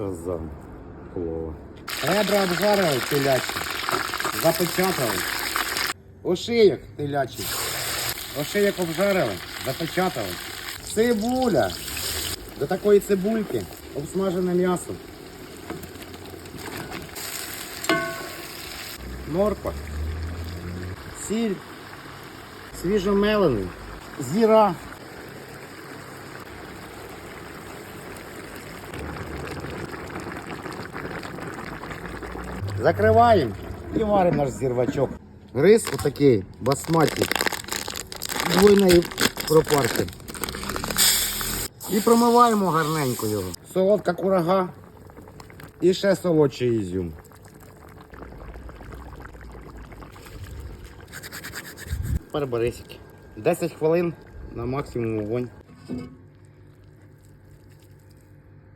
казан плова. Ребра обжарили телячі. Запечатали. Ошиєк телячий. Ошиєк обжарили, запечатали. Цибуля. До такої цибульки обсмажене м'ясо. Морква. Сіль. Свіжомелений. Зіра. Закриваємо і варимо наш зірвачок. Рис отакий, басматі. Двойної пропарки. І промиваємо гарненько його. Солодка курага і ще солодший ізюм. Тепер барисики. 10 хвилин на максимум вогонь.